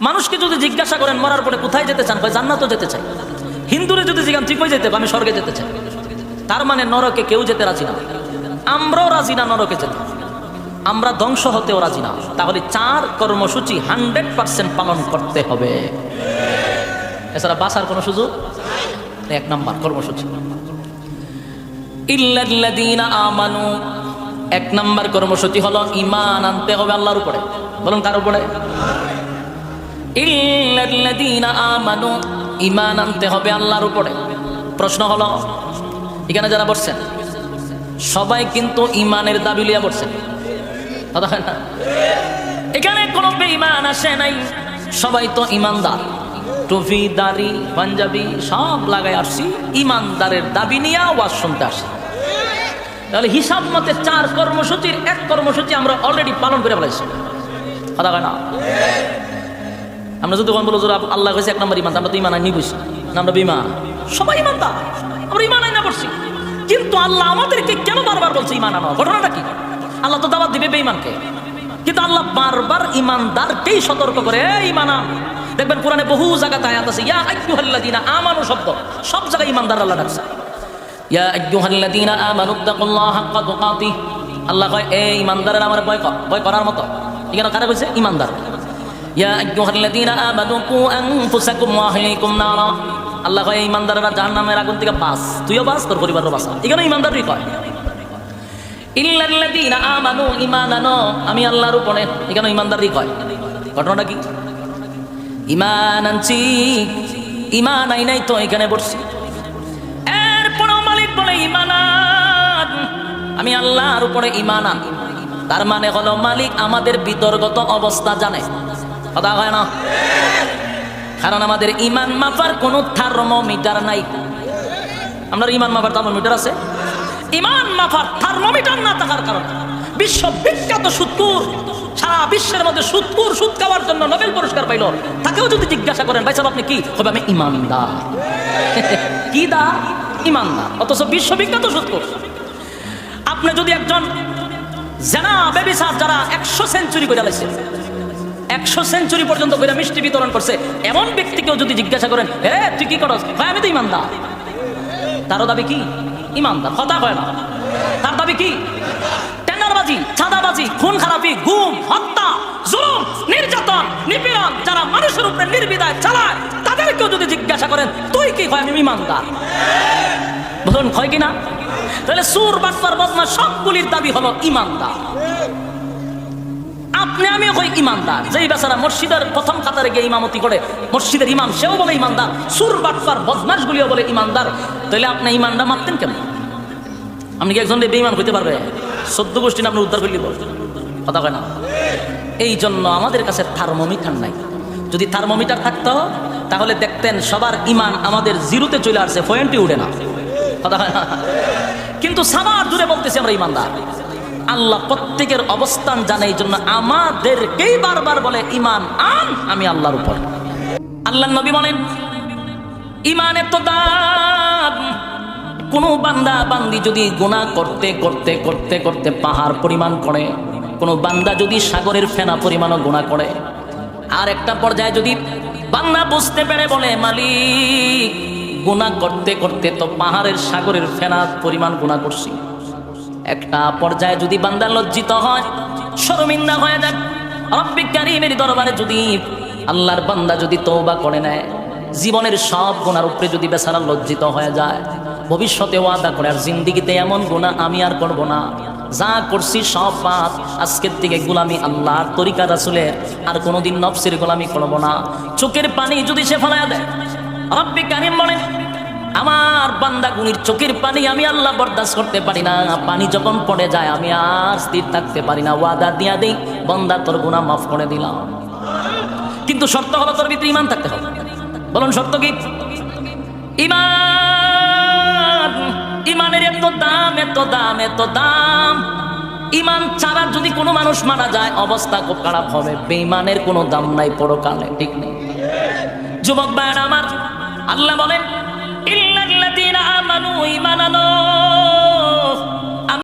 মানুষকে যদি জিজ্ঞাসা করেন মরার পরে কোথায় যেতে চান, কয় জান্নাতও যেতে চাই। হিন্দুরে যদি জিজ্ঞান তুই কই যেতে? আমি স্বর্গে যেতে চাই। তার মানে নরকে কেউ যেতে রাজি না। আমরাও রাজি না নরকে যেতে। আমরা ধ্বংস হতেও রাজি না। তাহলে চার কর্মসূচি হান্ড্রেড পার্সেন্ট পালন করতে হবে। এছাড়া বাসার কোনো সুযোগ এক নাম্বার কর্মসূচি। আমানু। এক নাম্বার কর্মসূচি হলো ইমান আনতে হবে আল্লাহর উপরে। বলুন কার উপরে? আমানু, ঈমান আনতে হবে আল্লাহর উপরে। প্রশ্ন হলো, এখানে যারা বসছেন, সবাই কিন্তু ঈমানের দাবি লিয়া বসছেন। না? এখানে কোনো বেঈমান আসে নাই, সবাই তো ইমানদার টুপি, দাড়ি, পাঞ্জাবি সব লাগাই আসছি ইমানদারের দাবি নিয়ে ওয়াজ শুনতে আসি তাহলে হিসাব মতে চার কর্মসূচির এক কর্মসূচি আমরা অলরেডি পালন করে ফেলাইছি কথা না? আমরা যদি কোন বলো আল্লাহ কাছে এক নম্বর ইমান আমরা তো ইমান আইনি বুঝছি না, আমরা বিমান সবাই ইমানদার। আমরা ইমান আইনা করছি কিন্তু আল্লাহ আমাদেরকে কেন বারবার বলছে ইমান আনো? ঘটনাটা কি? আল্লাহ তো দাবাত দিবে বেঈমানকে। কিন্তু আল্লাহ বারবার ইমানদারকেই সতর্ক করে, "এই, ইমান আন।" দেখবেন কোরআনে বহু জায়গাতে আয়াত আছে, ইয়া আইয়ুহাল্লাযীনা আমানু শব্দ। সব জায়গায় ইমানদার আল্লাহ ডাকছে। ইয়া আইয়ুহাল্লাযীনা আমানু তাকুল্লাহা হাক্কা তুকাতিহ। আল্লাহ কয়, এই, ইমানদারের আমার ভয় ভয় করার মতো। এখানে কারা কইছে? ইমানদার। ইয়া আইয়ুহাল্লাযীনা আমানু কু আনফুসাকুম ওয়া আহলিকুম নারা আল্লাহ কয় ইমানদাররা জাহান্নামের আগুন থেকে বাঁচ। তুইও বাঁচ, তোর পরিবারও বাঁচা। এখানে ইমানদারই কয়। ইল্লাল্লাযীনা আমানু ঈমান আনো আমি আল্লাহর উপরে এখানে ইমানদারই কয়। ঘটনাটা কি? ইমান আনছি ইমান আই নাই তো এখানে বসছি। এরপরও মালিক বলে ইমান আন। আমি আল্লাহর উপরে ইমান আন তার মানে হলো, মালিক আমাদের বিতর্গত অবস্থা জানে। কথা হয় না। কারণ আমাদের ইমান মাপার কোনো থার্মোমিটার নাই। আমরা ইমান মাপার থার্মোমিটার আছে? ইমান মাপার থার্মোমিটার না থাকার কারণে বিশ্ব বিখ্যাত সুৎকুর, সারা বিশ্বের মধ্যে সুৎকুর সুদ খাওয়ার জন্য নোবেল পুরস্কার পাইল। তাকেও যদি জিজ্ঞাসা করেন, ভাই সাহেব, আপনি কি? হবে আমি ইমানদার। কি দা? ইমানদার। অথচ বিশ্ববিখ্যাত সুৎকুর। আপনি যদি একজন জেনা বেবিসার যারা একশো সেঞ্চুরি করে লাইছে একশো সেঞ্চুরি পর্যন্ত করে মিষ্টি বিতরণ করছে। এমন ব্যক্তিকেও যদি জিজ্ঞাসা করেন, হে, তুই কি করস? ভাই, আমি তো ইমানদার। তারও দাবি কি? ইমানদার কথা হয় না। তার দাবি কি? টেন্ডারবাজি চাঁদাবাজি, খুন খারাপি, গুম, হত্যা, জুলুম, নির্যাতন, নিপীড়ন যারা মানুষের উপরে নির্বিদায় চালায় তাদেরকেও যদি জিজ্ঞাসা করেন, তুই কি হয়? আমি ইমানদার। বলুন, হয় কিনা তাহলে সুর বাটপার বদমা সবগুলির দাবি হলো ইমানদার। আপনি, আমি হই ইমানদার। যেই বেচারা মসজিদের প্রথম কাতারে গিয়ে ইমামতি করে, মসজিদের ইমাম সেও বলে ইমানদার, সুর বাটপার বদমাস গুলিও বলে ইমানদার। তাহলে আপনি ইমানটা মারতেন কেন? আপনি কি একজন বেইমান হইতে পারবে? সদ্য গোষ্ঠী আপনি উদ্ধার করলি কথা কয় না। এই জন্য আমাদের কাছে থার্মোমিটার নাই। যদি থার্মোমিটার থাকতো, তাহলে দেখতেন সবার ইমান আমাদের জিরোতে চলে আসছে পয়েন্টই উঠে না। কথা না? কিন্তু সামার দূরে বলতেছি আমরা ইমানদার। আল্লাহ প্রত্যেকের অবস্থান জানে এই জন্য আমাদেরকেই বারবার বলে, ইমান আন, আমি আল্লাহর উপর। আল্লাহ নবী বলেন, ইমানের তো দাম। কোন বান্দা বান্দি যদি গুনাহ করতে করতে করতে করতে পাহাড় পরিমাণ করে, কোন বান্দা যদি সাগরের ফেনা পরিমাণও গুণা করে, আর একটা পর্যায়ে যদি বান্দা বুঝতে পেরে বলে, মালিক, গুনাহ করতে করতে তো পাহাড়ের সাগরের ফেনা পরিমাণ গুণা করছি। একটা পর্যায়ে যদি বান্দা লজ্জিত হয়, শর্মিন্দা হয়ে যায় রব্বি কারিমের দরবারে যদি আল্লাহর বান্দা যদি তওবা করে নেয়, জীবনের সব গুণার উপরে যদি বেচারা লজ্জিত হয়ে যায়, ভবিষ্যতে ওয়াদা করে, আর জিন্দিগিতে এমন গুণা আমি আর করব না। যা করছি সব পাপ আজকের থেকে গোলামি আল্লাহর তরিকা রাসুলের, আর কোনোদিন নফসের গোলামি করব না। চোখের পানি যদি সে ফেলায়া দেয়, রব্বি কারিম বলেন আমার বান্দা গুনির চোখের পানি আমি আল্লাহ বরদাস্ত করতে পারি না। পানি যখন পড়ে যায়, আমি আর স্থির থাকতে পারি না। ওয়াদা দিয়া দেই, বন্দা তোর গুণা মাফ করে দিলাম। কিন্তু শর্ত হলো তোর ভিতরে ইমান থাকতে হবে। বলুন, শর্ত কি? ইমান ইমানের এত দাম এত দাম এত দাম। ইমান ছাড়া যদি কোনো মানুষ মারা যায়, অবস্থা খুব খারাপ হবে। বেইমানের কোনো দাম নাই, পরকালে ঠিক নেই। যুবক ভাইয়ের আমার, আল্লাহ বলেন ইল্লাল্লাযীনা আমানু ঈমান আনো